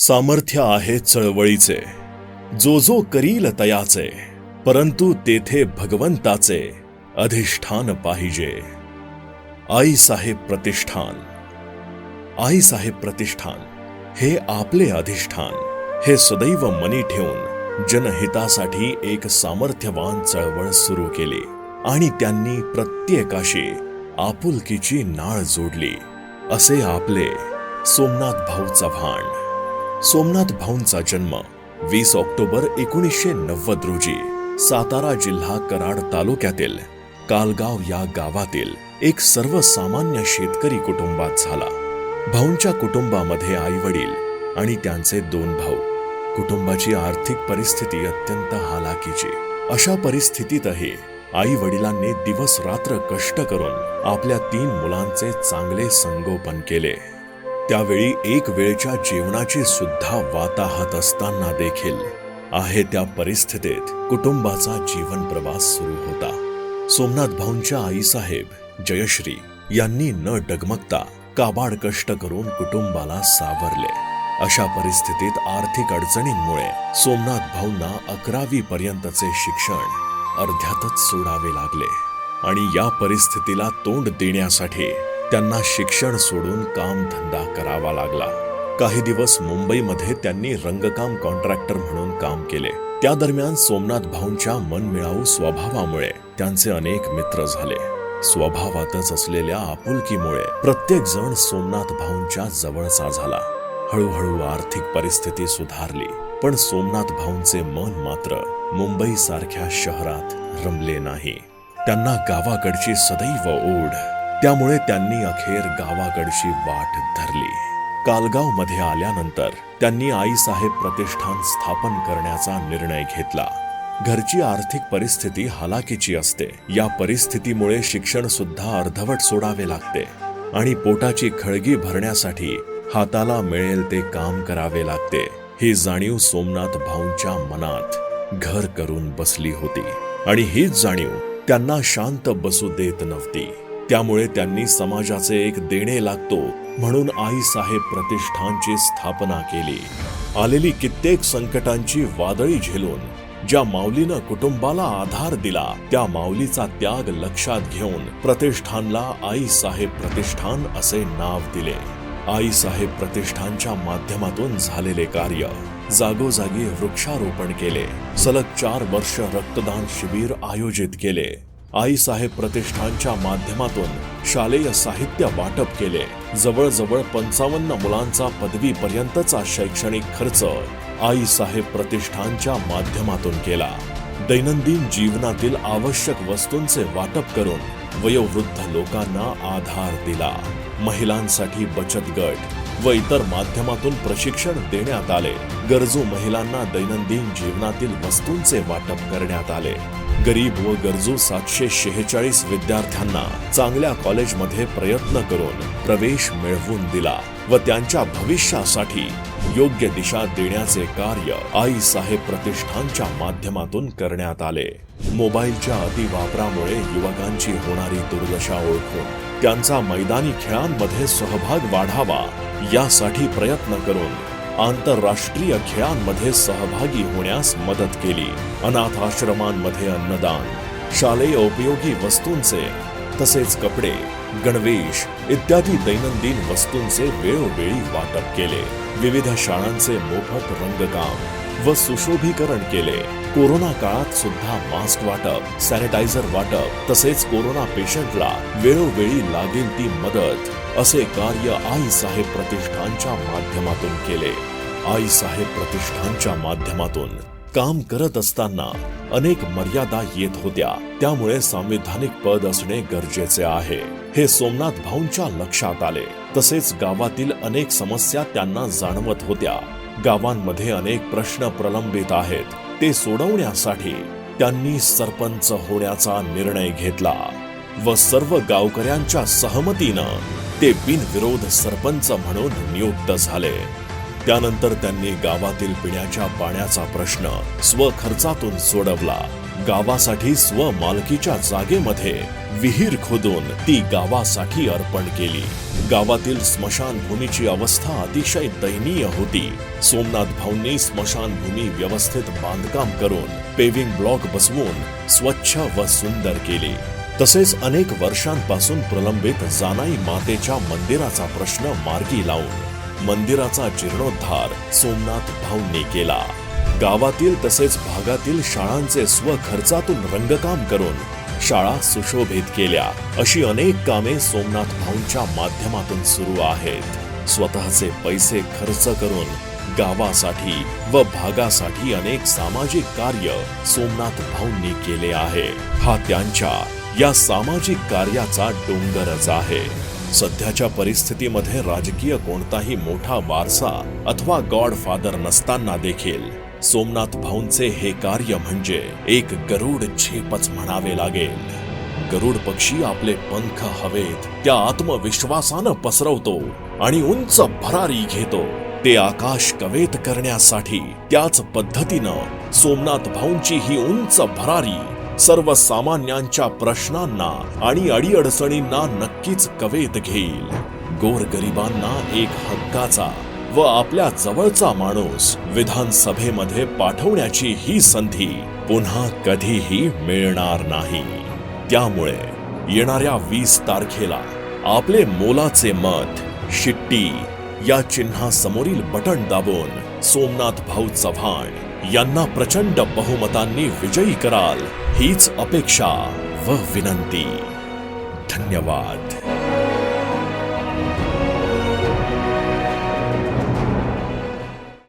सामर्थ्य आहे चळवळीचे. जो जो करील तयाचे परंतु तेथे भगवंताचे अधिष्ठान पाहिजे. आई साहेब प्रतिष्ठान. आई साहेब प्रतिष्ठान हे आपले अधिष्ठान हे सदैव मनी ठेवून जनहितासाठी एक सामर्थ्यवान चळवळ सुरू केली आणि त्यांनी प्रत्येकाशी आपुलकीची नाळ जोडली. असे आपले सोमनाथ भाऊ चव्हाण. सोमनाथ भाऊंचा जन्म वीस ऑक्टोबर एकोणीसशे नव्वद रोजी सातारा जिल्हा कराड तालुक्यातील कालगाव या गावातील एक सर्वसामान्य शेतकरी कुटुंबात झाला. भाऊंच्या कुटुंबामध्ये आई वडील आणि त्यांचे दोन भाऊ. कुटुंबाची आर्थिक परिस्थिती अत्यंत हालाकीची. अशा परिस्थितीतही आई वडिलांनी दिवस रात्र कष्ट करून आपल्या तीन मुलांचे चांगले संगोपन केले. त्यावेळी एक वेळच्या जेवणाची सुद्धा वाताहत असताना देखील आहे त्या परिस्थितीत कुटुंबाचा जीवन प्रवास सुरू होता. सोमनाथ भाऊंच्या आईसाहेब जयश्री यांनी न डगमगता काबाड कष्ट करून कुटुंबाला सावरले. अशा परिस्थितीत आर्थिक अडचणींमुळे सोमनाथ भाऊंना अकरावी पर्यंतचे शिक्षण अर्ध्यातच सोडावे लागले आणि या परिस्थितीला तोंड देण्यासाठी त्यांना शिक्षण सोडून काम धंदा करावा लागला. काही दिवस मुंबईमध्ये त्यांनी रंगकाम कॉन्ट्रॅक्टर म्हणून काम केले. त्या दरम्यान सोमनाथ भाऊंच्या मनमिळावू स्वभावामुळे त्यांचे अनेक मित्र झाले. स्वभावातच असलेल्या आपुलकीमुळे प्रत्येक जण सोमनाथ भाऊंच्या जवळचा झाला. हळूहळू आर्थिक परिस्थिती सुधारली पण सोमनाथ भाऊंचे मन मात्र मुंबई सारख्या शहरात रमले नाही. त्यांना गावाकडची सदैव ओढ त्यामुळे त्यांनी अखेर गावाकडची वाट धरली. कालगावमध्ये आल्यानंतर त्यांनी आईसाहेब प्रतिष्ठान स्थापन करण्याचा निर्णय घेतला. घरची आर्थिक परिस्थिती हालाकीची असते. या परिस्थितीमुळे शिक्षण सुद्धा अर्धवट सोडावे लागते आणि पोटाची खळगी भरण्यासाठी हाताला मिळेल ते काम करावे लागते. ही जाणीव सोमनाथ भाऊंच्या मनात घर करून बसली होती. आणि हीच जाणीव त्यांना शांत बसू देत नव्हती. त्यामुळे त्यांनी समाजाचे एक देणे लागतो म्हणून आईसाहेब प्रतिष्ठानची स्थापना केली. आलेली कित्येक संकटांची वादळी झेलून ज्या माऊलीनं कुटुंबाला आधार दिला त्या माऊलीचा त्याग लक्षात घेऊन प्रतिष्ठानला आई साहेब प्रतिष्ठान असे नाव दिले. आई साहेब प्रतिष्ठानच्या माध्यमातून झालेले कार्य जागोजागी वृक्षारोपण केले. सलग चार वर्ष रक्तदान शिबिर आयोजित केले. आईसाहेब प्रतिष्ठानच्या माध्यमातून शालेय साहित्य वाटप केले. जवळजवळ पंचावन्न मुलांचा पदवीपर्यंतचा शैक्षणिक खर्च आई साहेब प्रतिष्ठानच्या माध्यमातून केला. दैनंदिन जीवनातील आवश्यक वस्तूंचे वाटप करून वयोवृद्ध लोकांना आधार दिला. महिलांसाठी बचत गट व इतर माध्यमातून प्रशिक्षण देण्यात आले. गरजू महिलांना दैनंदिन जीवनातील वस्तूंचे वाटप करण्यात आले. गरीब व गरजू सातशे शेहेचाळीस विद्यार्थ्यांना चांगल्या कॉलेजमध्ये प्रयत्न करून प्रवेश मिळवून दिला व त्यांच्या भविष्यासाठी योग्य दिशा देण्याचे कार्य आई साहेब प्रतिष्ठानच्या माध्यमातून करण्यात आले. मोबाईलच्या अतिवापरामुळे युवकांची होणारी दुर्दशा ओळखून त्यांचा मैदानी खेळांमध्ये सहभाग वाढावा यासाठी प्रयत्न करून आंतरराष्ट्रीय खेळांमध्ये सहभागी होण्यास मदत केली. अनाथ आश्रमांमध्ये अन्नदान शालेय उपयोगी वस्तूंचे तसेच कपडे गणवेश इत्यादी दैनंदिन वस्तूंचे वेळोवेळी वाटप केले. विविध शाळांचे मोफत रंगकाम व सुशोभीकरण केले. कोरोना काळात सुद्धा मास्क वाटप सॅनिटायझर वाटप तसेच कोरोना पेशंटला वेळोवेळी लागेल ती मदत असे कार्य आई साहेब प्रतिष्ठानच्या माध्यमातून केले. आई साहेब प्रतिष्ठानच्या माध्यमातून काम करत असताना अनेक मर्यादा येत होत्या. त्यामुळे सांविधानिक पद असणे गरजेचे आहे. हे सोमनाथ भाऊंच्या लक्षात आले. तसेच गावातील अनेक समस्या त्यांना जाणवत होत्या. गावांमध्ये अनेक प्रश्न प्रलंबित आहेत. ते सोडवण्यासाठी त्यांनी सरपंच होण्याचा निर्णय घेतला व सर्व गावकऱ्यांच्या सहमतीनं ते बिनविरोध सरपंच म्हणून नियुक्त झाले. त्यानंतर त्यांनी गावातील पिण्याच्या पाण्याचा प्रश्न स्वखर्चातून सोडवला. गावासाठी स्वमालकीच्या जागेमध्ये विहीर खोदून ती गावासाठी अर्पण केली. गावातील स्मशानभूमीची अवस्था अतिशय दयनीय होती. सोमनाथ भाऊंनी स्मशानभूमी व्यवस्थित बांधकाम करून पेविंग ब्लॉक बसवून स्वच्छ व सुंदर केली. तसेच अनेक वर्षांपासून प्रलंबित जानाई मातेच्या मंदिराचा प्रश्न मार्गी लावून मंदिराचा जीर्णोद्धार सोमनाथ भाऊंनी केला. गावातील तसेच भागातील शाळांचे स्वखर्चातून रंगकाम करून शाळा सुशोभित केल्या. अशी अनेक कामे सोमनाथ भाऊंच्या माध्यमातून सुरू आहेत. स्वतःचे पैसे खर्च करून गावासाठी व भागासाठी अनेक सामाजिक कार्य सोमनाथ भाऊंनी केले आहे. हा त्यांच्या या सामाजिक कार्याचा डोंगरच आहे. सध्याच्या परिस्थितीमध्ये राजकीय कोणताही मोठा वारसा अथवा गॉडफादर नसताना देखील सोमनाथ भाऊंचे हे कार्य म्हणजे एक गरुड झेपच म्हणावे लागेल. गरुड पक्षी आपले पंख हवेत त्या आत्मविश्वासानं पसरवतो आणि उंच भरारी घेतो. ते आकाश कवेत करण्यासाठी त्याच पद्धतीनं सोमनाथ भाऊंची ही उंच भरारी सर्वसामान्यांच्या प्रश्नांना आणि अडीअडचणींना नक्कीच कवेत घेईल. गोरगरिबांना एक हक्काचा व आपल्या जवळचा माणूस विधानसभेमध्ये पाठवण्याची ही संधी पुन्हा कधीही मिळणार नाही. त्यामुळे येणाऱ्या वीस तारखेला आपले मोलाचे मत शिट्टी या चिन्हासमोरील बटन दाबून सोमनाथ भाऊ चव्हाण यांना प्रचंड बहुमतांनी विजयी कराल हीच अपेक्षा व विनंती. धन्यवाद.